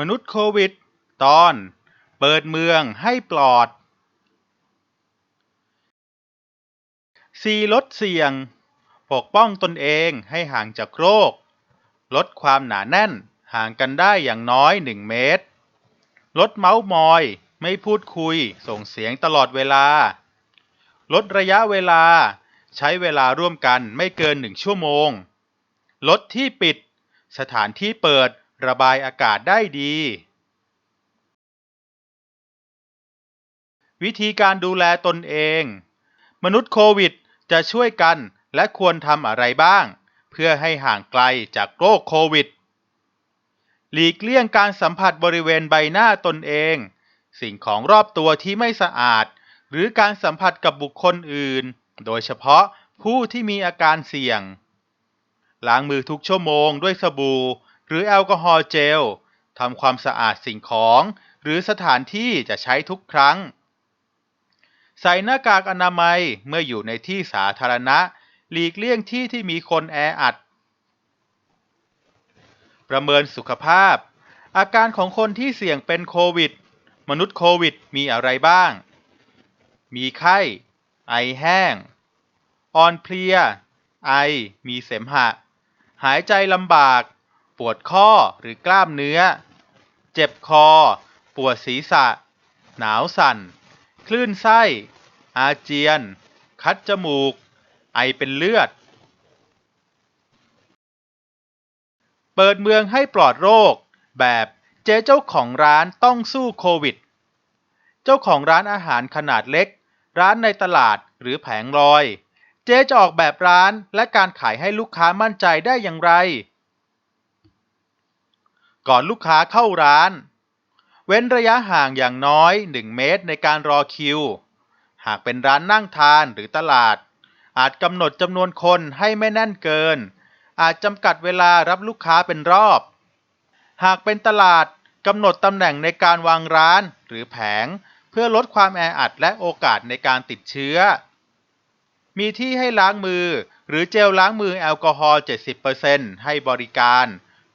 มนุษย์โควิด ตอน เปิดเมืองให้ปลอด 4. ลดเสี่ยง ปกป้องตนเองให้ห่างจากโรค ลดความหนาแน่นห่างกันได้อย่างน้อย 1 เมตร ลดเมาส์มอยไม่พูดคุยส่งเสียงตลอดเวลา ลดระยะเวลา ใช้เวลาร่วมกันไม่เกิน 1 ชั่วโมง ลดที่ปิด สถานที่เปิด ระบายอากาศได้ดี วิธีการดูแลตนเอง มนุษย์โควิดจะช่วยกันและควรทำอะไรบ้าง เพื่อให้ห่างไกลจากโรคโควิด หลีกเลี่ยงการสัมผัสบริเวณใบหน้าตนเอง สิ่งของรอบตัวที่ไม่สะอาด หรือการสัมผัสกับบุคคลอื่น โดยเฉพาะผู้ที่มีอาการเสี่ยงล้างมือทุกชั่วโมงด้วยสบู่ หรือแอลกอฮอล์เจลทำความสะอาดสิ่งของ หรือสถานที่จะใช้ทุกครั้ง ใส่หน้ากากอนามัยเมื่ออยู่ในที่สาธารณะ หลีกเลี่ยงที่ที่มีคนแออัด ประเมินสุขภาพ อาการของคนที่เสี่ยงเป็นโควิด มนุษย์โควิดมีอะไรบ้าง มีไข้ ไอแห้ง อ่อนเพลีย ไอ มีเสมหะ หายใจลำบาก ปวดข้อหรือกล้ามเนื้อ เจ็บคอ ปวดศีรษะ หนาวสั่น คลื่นไส้ อาเจียน คัดจมูก ไอเป็นเลือด เปิดเมืองให้ปลอดโรค แบบเจ๊เจ้าของร้านต้องสู้โควิด เจ้าของร้านอาหารขนาดเล็ก ร้านในตลาดหรือแผงลอย เจ๊จะออกแบบร้านและการขายให้ลูกค้ามั่นใจได้อย่างไร ก่อนลูกค้าเข้าร้าน เว้นระยะห่างอย่างน้อย 1 เมตรในการรอคิว หากเป็นร้านนั่งทานหรือตลาด อาจกำหนดจำนวนคนให้ไม่แน่นเกิน อาจจำกัดเวลารับลูกค้าเป็นรอบ หากเป็นตลาดกำหนดตำแหน่งในการวางร้านหรือแผง เพื่อลดความแออัดและโอกาสในการติดเชื้อ มีที่ให้ล้างมือหรือเจลล้างมือแอลกอฮอล์ 70%ให้บริการ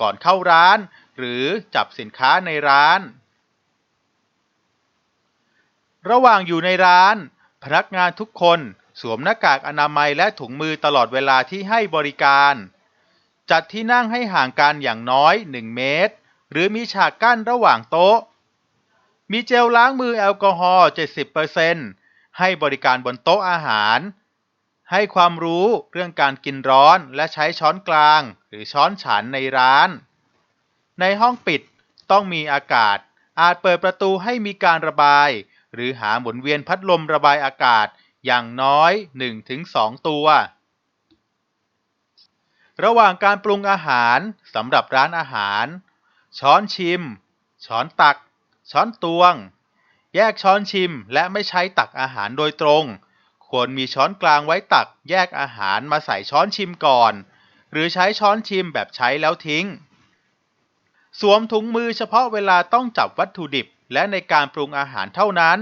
ก่อนเข้าร้าน หรือจับสินค้าในร้าน ระหว่างอยู่ในร้าน พนักงานทุกคนสวมหน้ากากอนามัยและถุงมือตลอดเวลาที่ให้บริการ จัดที่นั่งให้ห่างกันอย่างน้อย 1 เมตร หรือมีฉากกั้นระหว่างโต๊ะ มีเจลล้างมือแอลกอฮอล์ 70%ให้บริการบนโต๊ะอาหาร ให้ความรู้เรื่องการกินร้อนและใช้ช้อนกลาง หรือช้อนฉันในร้าน ในห้องปิดต้องมีอากาศ อาจเปิดประตูให้มีการระบาย หรือหาหมุนเวียนพัดลมระบายอากาศอย่างน้อย 1-2 ตัว ระหว่างการปรุงอาหารสำหรับร้านอาหาร ช้อนชิม ช้อนตัก ช้อนตวง แยกช้อนชิมและไม่ใช้ตักอาหารโดยตรง ควรมีช้อนกลางไว้ตักแยกอาหารมาใส่ช้อนชิมก่อน หรือใช้ช้อนชิมแบบใช้แล้วทิ้ง สวมถุงมือเฉพาะเวลาต้องจับวัตถุดิบและในการปรุงอาหารเท่านั้น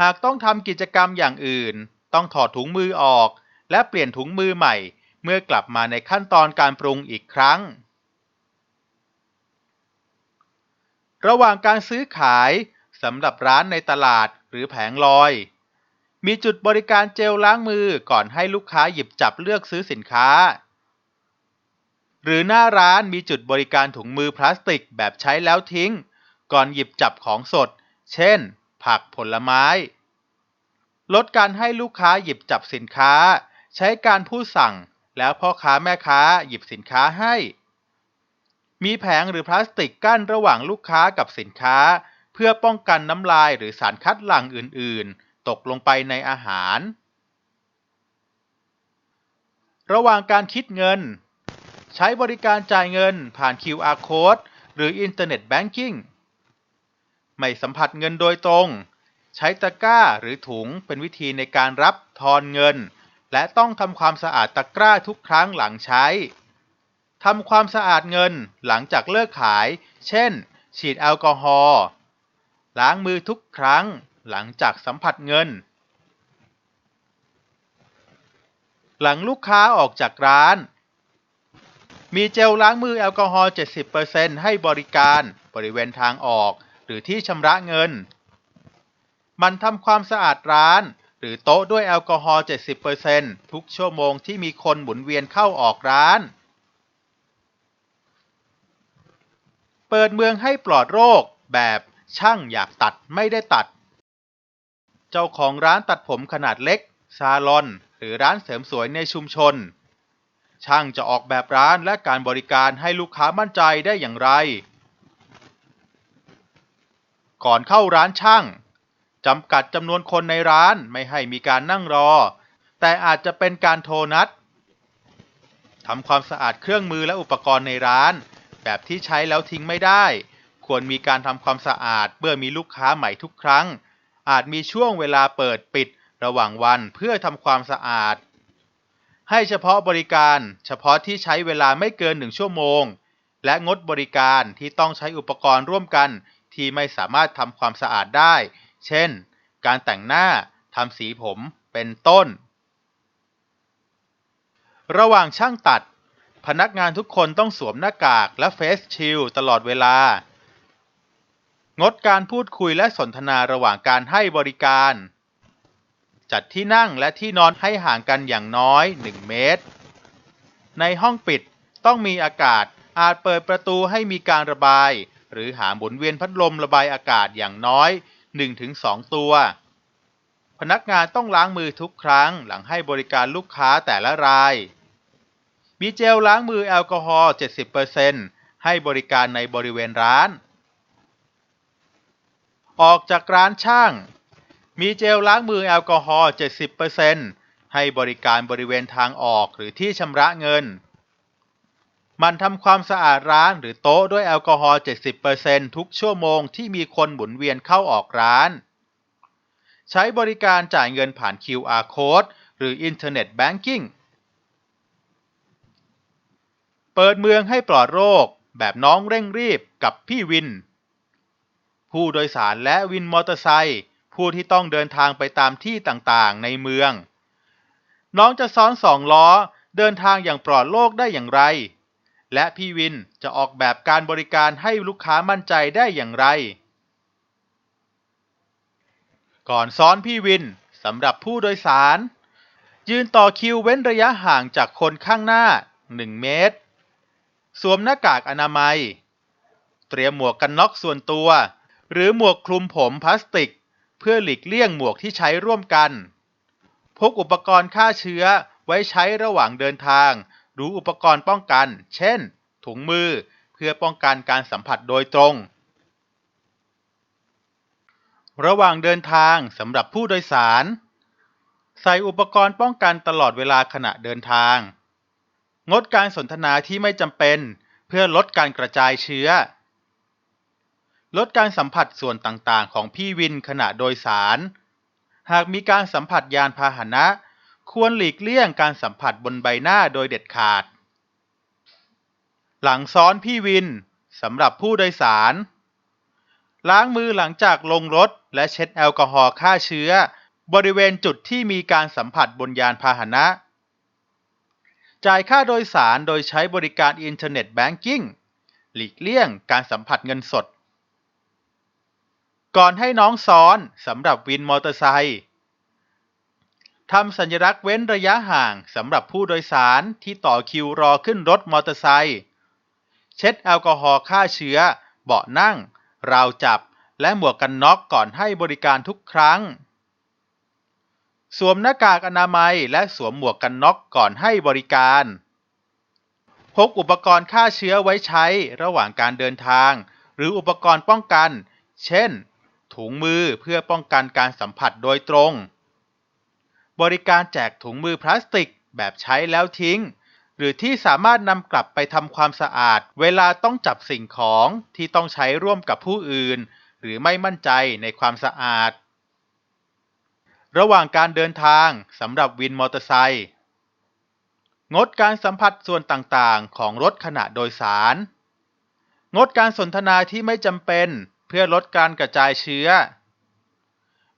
หากต้องทำกิจกรรมอย่างอื่น ต้องถอดถุงมือออก และเปลี่ยนถุงมือใหม่ เมื่อกลับมาในขั้นตอนการปรุงอีกครั้ง ระหว่างการซื้อขายสำหรับร้านในตลาดหรือแผงลอย มีจุดบริการเจลล้างมือก่อนให้ลูกค้าหยิบจับเลือกซื้อสินค้า หรือหน้าร้านมีจุดบริการถุงมือพลาสติกแบบใช้แล้วทิ้ง ก่อนหยิบจับของสด เช่น ผักผลไม้ ลดการให้ลูกค้าหยิบจับสินค้า ใช้การพูดสั่ง แล้วพ่อค้าแม่ค้าหยิบสินค้าให้ มีแผงหรือพลาสติกกั้นระหว่างลูกค้ากับสินค้า เพื่อป้องกันน้ำลายหรือสารคัดหลั่งอื่น ๆ ตกลงไปในอาหาร ระหว่างการคิดเงิน ใช้บริการจ่ายเงินผ่าน QR Code หรือ Internet Banking ไม่สัมผัสเงินโดยตรง ใช้ตะกร้าหรือถุงเป็นวิธีในการรับทอนเงิน และต้องทำความสะอาดตะกร้าทุกครั้งหลังใช้ทำความสะอาดเงินหลังจากเลิกขาย เช่น ฉีดแอลกอฮอล์ ล้างมือทุกครั้งหลังจากสัมผัสเงิน หลังลูกค้าออกจากร้าน มีเจลล้างมือแอลกอฮอล์ 70%ให้บริการบริเวณทางออก หรือที่ชำระเงิน มันทำความสะอาดร้าน หรือโต๊ะด้วยแอลกอฮอล์ 70%ทุกชั่วโมงที่มีคนหมุนเวียนเข้าออกร้าน เปิดเมืองให้ปลอดโรค แบบช่างอยากตัดไม่ได้ตัด เจ้าของร้านตัดผมขนาดเล็ก ซาลอน หรือร้านเสริมสวยในชุมชน ช่างจะออกแบบร้านและการบริการให้ลูกค้ามั่นใจได้อย่างไร ก่อนเข้าร้านช่างจำกัดจำนวนคนในร้านไม่ให้มีการนั่งรอ แต่อาจจะเป็นการโทรนัดทำความสะอาดเครื่องมือและอุปกรณ์ในร้าน แบบที่ใช้แล้วทิ้งไม่ได้ ควรมีการทำความสะอาดเมื่อมีลูกค้าใหม่ทุกครั้ง อาจมีช่วงเวลาเปิดปิดระหว่างวันเพื่อทำความสะอาด ให้เฉพาะบริการเฉพาะที่ใช้เวลาไม่เกินหนึ่งชั่วโมง และงดบริการที่ต้องใช้อุปกรณ์ร่วมกัน ที่ไม่สามารถทำความสะอาดได้ เช่น การแต่งหน้าทำสีผม เป็นต้น ระหว่างช่างตัด พนักงานทุกคนต้องสวมหน้ากากและเฟสชิลตลอดเวลา งดการพูดคุยและสนทนาระหว่างการให้บริการ จัดที่นั่งและที่นอนให้ห่างกันอย่างน้อย 1 เมตร ในห้องปิดต้องมีอากาศอาจเปิดประตูให้มีการระบาย หรือหาหมุนเวียนพัดลมระบายอากาศอย่างน้อย 1-2 ตัว พนักงานต้องล้างมือทุกครั้งหลังให้บริการลูกค้าแต่ละราย มีเจลล้างมือแอลกอฮอล์ 70%ให้บริการในบริเวณร้าน ออกจากร้านช่าง มีเจลล้างมือแอลกอฮอล์ 70%ให้บริการบริเวณทางออกหรือที่ชำระเงิน มันทำความสะอาดร้านหรือโต๊ะด้วยแอลกอฮอล์ 70%ทุกชั่วโมงที่มีคนหมุนเวียนเข้าออกร้าน ใช้บริการจ่ายเงินผ่าน QR Code หรือ Internet Banking เปิดเมืองให้ปลอดโรคแบบน้องเร่งรีบกับพี่วิน ผู้โดยสารและวินมอเตอร์ไซค์ ผู้ที่ต้องเดินทางไปตามที่ต่างๆ ในเมือง น้องจะซ้อนสองล้อเดินทางอย่างปลอดโรคได้อย่างไร และพี่วินจะออกแบบการบริการให้ลูกค้ามั่นใจได้อย่างไร ก่อนซ้อนพี่วินสำหรับผู้โดยสาร ยืนต่อคิวเว้นระยะห่างจากคนข้างหน้า 1 เมตร สวมหน้ากากอนามัย เตรียมหมวกกันน็อกส่วนตัว หรือหมวกคลุมผมพลาสติก เพื่อหลีกเลี่ยงหมวกที่ใช้ร่วมกัน พกอุปกรณ์ฆ่าเชื้อไว้ใช้ระหว่างเดินทาง หรืออุปกรณ์ป้องกัน เช่น ถุงมือ เพื่อป้องกันการสัมผัสโดยตรง ระหว่างเดินทางสำหรับผู้โดยสาร ใส่อุปกรณ์ป้องกันตลอดเวลาขณะเดินทาง งดการสนทนาที่ไม่จำเป็น เพื่อลดการกระจายเชื้อ ลดการสัมผัสส่วนต่างๆ ของพี่วินขณะโดยสาร หากมีการสัมผัสยานพาหนะ ควรหลีกเลี่ยงการสัมผัสบนใบหน้าโดยเด็ดขาด หลังซ้อนพี่วินสำหรับผู้โดยสาร ล้างมือหลังจากลงรถและเช็ดแอลกอฮอล์ฆ่าเชื้อ บริเวณจุดที่มีการสัมผัสบนยานพาหนะ จ่ายค่าโดยสารโดยใช้บริการอินเทอร์เน็ตแบงกิ้งหลีกเลี่ยงการสัมผัสเงินสด ก่อนให้น้องซ้อนสำหรับวินมอเตอร์ไซค์ทำสัญลักษณ์เว้นระยะห่างสำหรับผู้โดยสารที่ต่อคิวรอขึ้นรถมอเตอร์ไซค์เช็ดแอลกอฮอล์ฆ่าเชื้อ เบาะนั่ง ราวจับ และหมวกกันน็อกก่อนให้บริการทุกครั้ง สวมหน้ากากอนามัยและสวมหมวกกันน็อกก่อนให้บริการ พกอุปกรณ์ฆ่าเชื้อไว้ใช้ระหว่างการเดินทาง หรืออุปกรณ์ป้องกัน เช่น ถุงมือเพื่อป้องกันการสัมผัสโดยตรง บริการแจกถุงมือพลาสติกแบบใช้แล้วทิ้ง หรือที่สามารถนำกลับไปทำความสะอาด เวลาต้องจับสิ่งของที่ต้องใช้ร่วมกับผู้อื่น หรือไม่มั่นใจในความสะอาด ระหว่างการเดินทางสำหรับวินมอเตอร์ไซค์งดการสัมผัสส่วนต่างๆ ของรถขณะโดยสาร งดการสนทนาที่ไม่จำเป็น พื่อลดการกระจายเชื้อ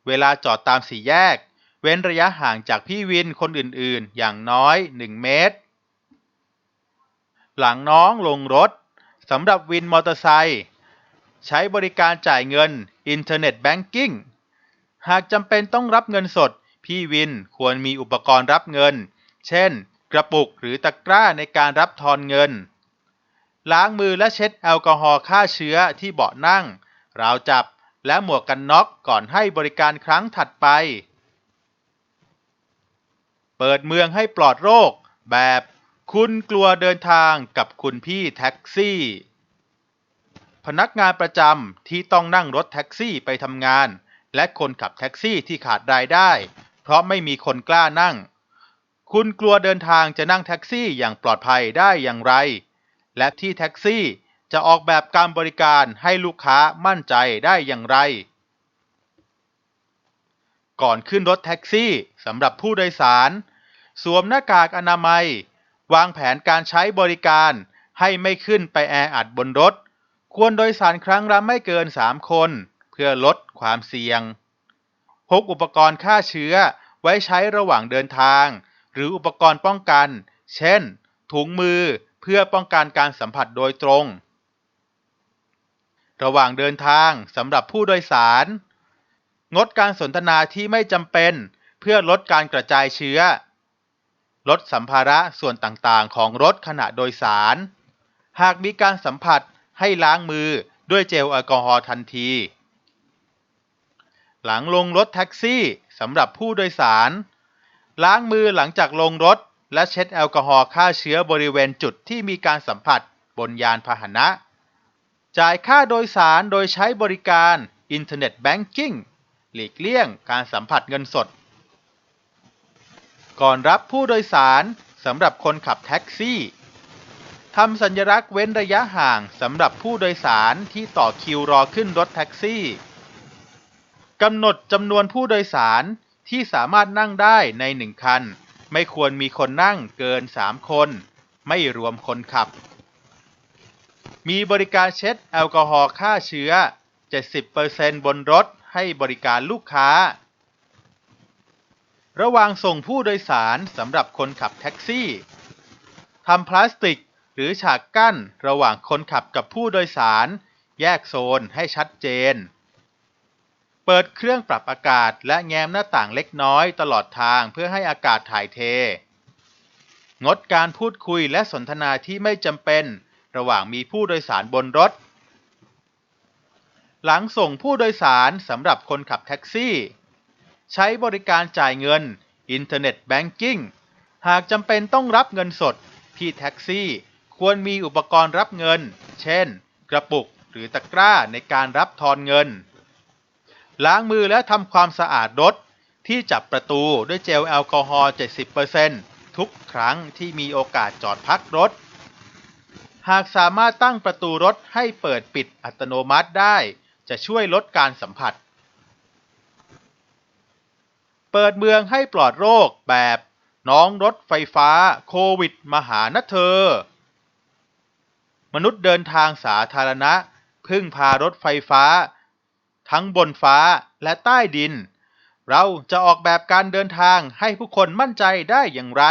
เวลาจอดตามสี่แยก เว้นระยะห่างจากพี่วินคนอื่นๆ อย่างน้อย 1 เมตร หลังน้องลงรถสำหรับวินมอเตอร์ไซค์ใช้บริการจ่ายเงินอินเทอร์เน็ตแบงกิ้งหากจำเป็นต้องรับเงินสด พี่วินควรมีอุปกรณ์รับเงิน เช่น กระปุกหรือตะกร้าในการรับทอนเงิน ล้างมือและเช็ดแอลกอฮอล์ฆ่าเชื้อที่เบาะนั่ง ราวจับและหมวกกันน็อกก่อนให้บริการครั้งถัดไป เปิดเมืองให้ปลอดโรค แบบคุณกลัวเดินทางกับคุณพี่แท็กซี่ พนักงานประจำที่ต้องนั่งรถแท็กซี่ไปทำงาน และคนขับแท็กซี่ที่ขาดรายได้ เพราะไม่มีคนกล้านั่ง คุณกลัวเดินทางจะนั่งแท็กซี่อย่างปลอดภัยได้อย่างไร และที่แท็กซี่ จะออกแบบการบริการให้ลูกค้ามั่นใจได้อย่างไร ก่อนขึ้นรถแท็กซี่สำหรับผู้โดยสาร สวมหน้ากากอนามัย วางแผนการใช้บริการให้ไม่ขึ้นไปแออัดบนรถ ควรโดยสารครั้งละไม่เกิน 3 คน เพื่อลดความเสี่ยง พกอุปกรณ์ฆ่าเชื้อไว้ใช้ระหว่างเดินทาง หรืออุปกรณ์ป้องกัน เช่น ถุงมือเพื่อป้องกันการสัมผัสโดยตรง ระหว่างเดินทางสำหรับผู้โดยสาร งดการสนทนาที่ไม่จำเป็น เพื่อลดการกระจายเชื้อ ลดสัมภาระส่วนต่างๆ ของรถขณะโดยสาร หากมีการสัมผัสให้ล้างมือด้วยเจลแอลกอฮอล์ทันที หลังลงรถแท็กซี่สำหรับผู้โดยสาร ล้างมือหลังจากลงรถและเช็ดแอลกอฮอล์ฆ่าเชื้อบริเวณจุดที่มีการสัมผัสบนยานพาหนะ จ่ายค่าโดยสารโดยใช้บริการอินเทอร์เน็ตแบงกิ้งหลีกเลี่ยงการสัมผัสเงินสด ก่อนรับผู้โดยสารสำหรับคนขับแท็กซี่ทำสัญลักษณ์เว้นระยะห่างสำหรับผู้โดยสารที่ต่อคิวรอขึ้นรถแท็กซี่กำหนดจำนวนผู้โดยสารที่สามารถนั่งได้ในหนึ่งคัน ไม่ควรมีคนนั่งเกิน 3 คน ไม่รวมคนขับ มีบริการเช็ดแอลกอฮอล์ฆ่าเชื้อ 70%บนรถให้บริการลูกค้า ระว่างส่งผู้โดยสารสำหรับคนขับแท็กซี่ทำพลาสติกหรือฉากกั้นระหว่างคนขับกับผู้โดยสาร แยกโซนให้ชัดเจน เปิดเครื่องปรับอากาศและแง้มหน้าต่างเล็กน้อยตลอดทางเพื่อให้อากาศถ่ายเท งดการพูดคุยและสนทนาที่ไม่จำเป็น ระหว่างมีผู้โดยสารบนรถ หลังส่งผู้โดยสารสำหรับคนขับแท็กซี่ ใช้บริการจ่ายเงิน อินเทอร์เน็ตแบงกิ้ง หากจำเป็นต้องรับเงินสด ที่แท็กซี่ควรมีอุปกรณ์รับเงิน เช่น กระปุกหรือตะกร้าในการรับทอนเงิน ล้างมือและทำความสะอาดรถที่จับประตูด้วยเจลแอลกอฮอล์ 70%ทุกครั้งที่มีโอกาสจอดพักรถ หากสามารถตั้งประตูรถให้เปิดปิดอัตโนมัติได้ จะช่วยลดการสัมผัส เปิดเมืองให้ปลอดโรคแบบน้องรถไฟฟ้าโควิดมหานะเธอ มนุษย์เดินทางสาธารณะ พึ่งพารถไฟฟ้า ทั้งบนฟ้าและใต้ดิน เราจะออกแบบการเดินทางให้ผู้คนมั่นใจได้อย่างไร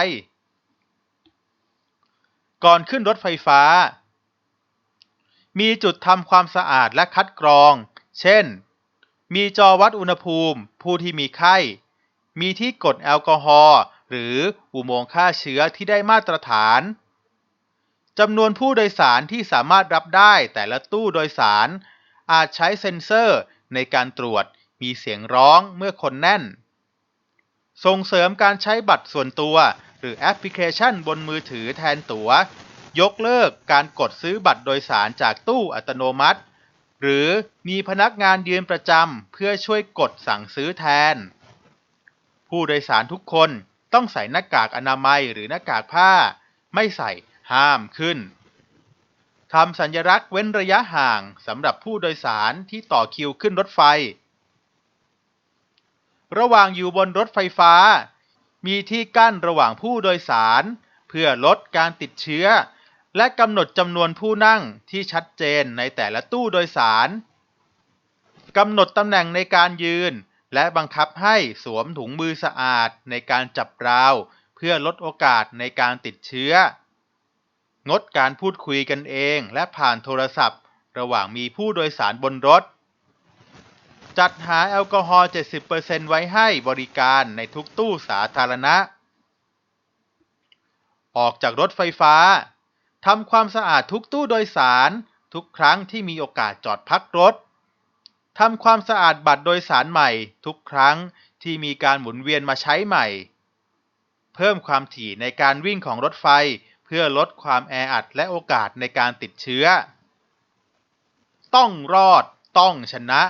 ก่อนขึ้นรถไฟฟ้า มีจุดทำความสะอาดและคัดกรอง เช่น มีจอวัดอุณหภูมิ ผู้ที่มีไข้ มีที่กดแอลกอฮอล์หรืออุโมงค์ฆ่าเชื้อที่ได้มาตรฐานจำนวนผู้โดยสารที่สามารถรับได้แต่ละตู้โดยสาร อาจใช้เซ็นเซอร์ในการตรวจมีเสียงร้องเมื่อคนแน่น ส่งเสริมการใช้บัตรส่วนตัว หรือแอปพลิเคชันบนมือถือแทนตัว๋ว ยกเลิกการกดซื้อบัตรโดยสารจากตู้อัตโนมัติ หรือมีพนักงานยืนประจำเพื่อช่วยกดสั่งซื้อแทน ผู้โดยสารทุกคนต้องใส่หน้ากากอนามัยหรือหน้ากากผ้า ไม่ใส่ห้ามขึ้นทำสัญลักษณ์เว้นระยะห่างสำหรับผู้โดยสารที่ต่อคิวขึ้นรถไฟ ระหว่างอยู่บนรถไฟฟ้า มีที่กั้นระหว่างผู้โดยสาร เพื่อลดการติดเชื้อ และกำหนดจำนวนผู้นั่งที่ชัดเจนในแต่ละตู้โดยสารกำหนดตำแหน่งในการยืน และบังคับให้สวมถุงมือสะอาดในการจับราว เพื่อลดโอกาสในการติดเชื้อ งดการพูดคุยกันเองและผ่านโทรศัพท์ ระหว่างมีผู้โดยสารบนรถ จัดหาแอลกอฮอล์ 70%ไว้ให้บริการในทุกตู้สาธารณะ ออกจากรถไฟฟ้า ทำความสะอาดทุกตู้โดยสาร ทุกครั้งที่มีโอกาสจอดพักรถ ทำความสะอาดบัตรโดยสารใหม่ ทุกครั้งที่มีการหมุนเวียนมาใช้ใหม่ เพิ่มความถี่ในการวิ่งของรถไฟเพื่อลดความแออัดและโอกาสในการติดเชื้อ ต้องรอด ต้องชนะ